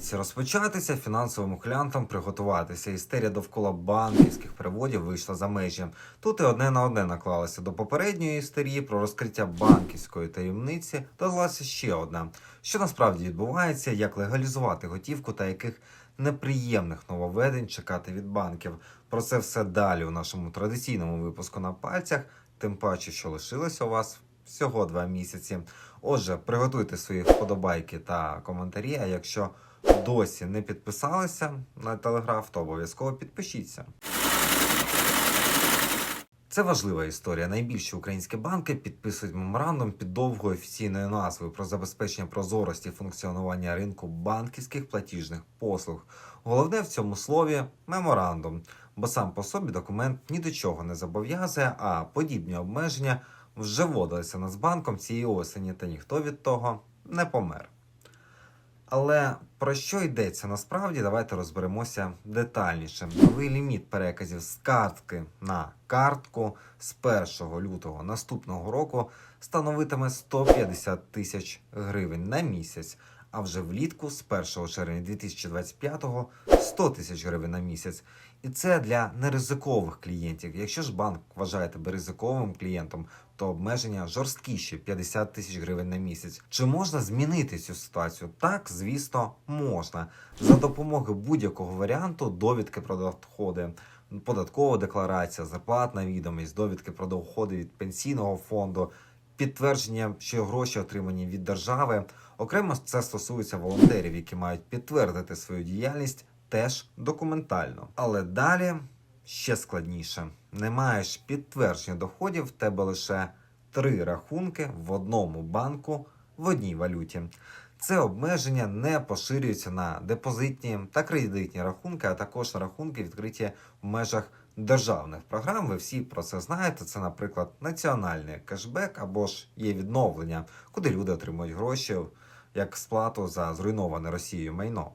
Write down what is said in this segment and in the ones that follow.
паніці розпочатися, фінансовим ухилянтам приготуватися. Істерія довкола банківських переводів вийшла за межі. Тут і одне на одне наклалося до попередньої істерії про розкриття банківської таємниці. Додалася ще одна. Що насправді відбувається, як легалізувати готівку та яких неприємних нововведень чекати від банків. Про це все далі у нашому традиційному випуску на пальцях. Тим паче, що лишилося у вас всього два місяці. Отже, приготуйте свої вподобайки та коментарі. А якщо досі не підписалися на телеграф, то обов'язково підпишіться. Це важлива історія. Найбільші українські банки підписують меморандум під довгою офіційною назвою про забезпечення прозорості функціонування ринку банківських платіжних послуг. Головне в цьому слові меморандум, бо сам по собі документ ні до чого не зобов'язує, а подібні обмеження вже вводилися Нацбанком цієї осені, та ніхто від того не помер. Але про що йдеться насправді, давайте розберемося детальніше. Новий ліміт переказів з картки на картку з 1 лютого наступного року становитиме 150 тисяч гривень на місяць, а вже влітку з 1 червня 2025 100 тисяч гривень на місяць. І це для неризикових клієнтів. Якщо ж банк вважає тебе ризиковим клієнтом, то обмеження жорсткіші 50 тисяч гривень на місяць. Чи можна змінити цю ситуацію? Так, звісно, можна за допомогою будь-якого варіанту довідки про доходи. Податкова декларація, зарплатна відомість, довідки про доходи від пенсійного фонду, підтвердження, що гроші отримані від держави. Окремо це стосується волонтерів, які мають підтвердити свою діяльність теж документально. Але далі ще складніше. Не маєш підтвердження доходів, в тебе лише три рахунки в одному банку в одній валюті. Це обмеження не поширюється на депозитні та кредитні рахунки, а також на рахунки, відкриті в межах державних програм. Ви всі про це знаєте. Це, наприклад, національний кешбек або ж є відновлення, куди люди отримують гроші як сплату за зруйноване Росією майно.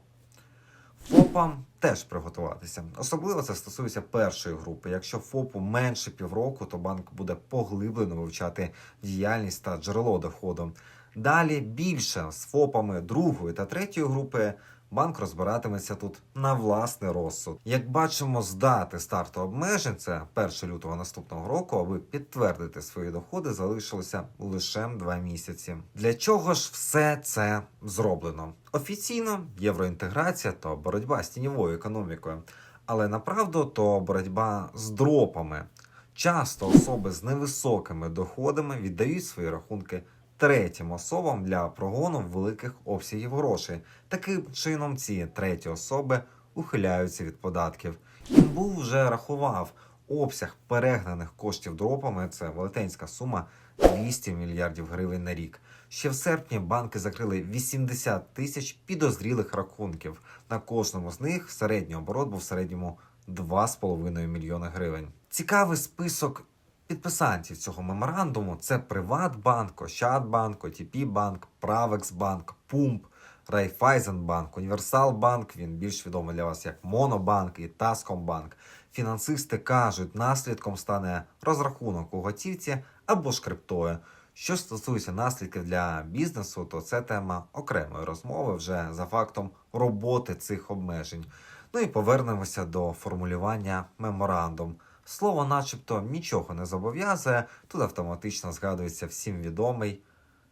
ФОПам теж приготуватися. Особливо це стосується першої групи. Якщо ФОПу менше півроку, то банк буде поглиблено вивчати діяльність та джерело доходу. Далі більше з ФОПами другої та третьої групи банк розбиратиметься тут на власний розсуд. Як бачимо, з дати старту обмежень, це 1 лютого наступного року, аби підтвердити свої доходи, залишилося лише два місяці. Для чого ж все це зроблено? Офіційно євроінтеграція та боротьба з тіньовою економікою. Але направду то боротьба з дропами. Часто особи з невисокими доходами віддають свої рахунки третім особам для прогону великих обсягів грошей. Таким чином, ці треті особи ухиляються від податків. Інбу вже рахував обсяг перегнаних коштів дропами. Це велетенська сума 200 мільярдів гривень на рік. Ще в серпні банки закрили 80 тисяч підозрілих рахунків. На кожному з них середній оборот був в середньому 2,5 мільйони гривень. Цікавий список підписантів цього меморандуму це Приватбанк, Ощадбанк, ОТП-банк, Правексбанк, Пумп, Райфайзенбанк, Універсалбанк. Він більш відомий для вас як Монобанк і Таскомбанк. Фінансисти кажуть, наслідком стане розрахунок у готівці або ж криптою. Що стосується наслідків для бізнесу, то це тема окремої розмови вже за фактом роботи цих обмежень. Ну і повернемося до формулювання меморандум. Слово, начебто, нічого не зобов'язує. Тут автоматично згадується всім відомий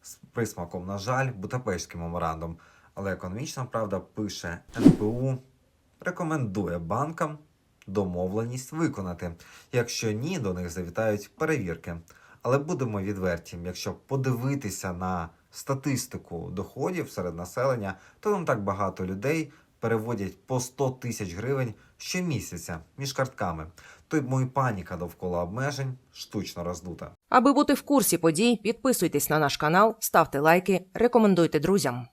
з присмаком, на жаль, Будапештський меморандум. Але економічна правда пише НБУ рекомендує банкам домовленість виконати. Якщо ні, до них завітають перевірки. Але будемо відверті, якщо подивитися на статистику доходів серед населення, то не так багато людей переводять по 100 тисяч гривень щомісяця між картками. Тому мої паніка довкола обмежень штучно роздута. Аби бути в курсі подій, підписуйтесь на наш канал, ставте лайки, рекомендуйте друзям.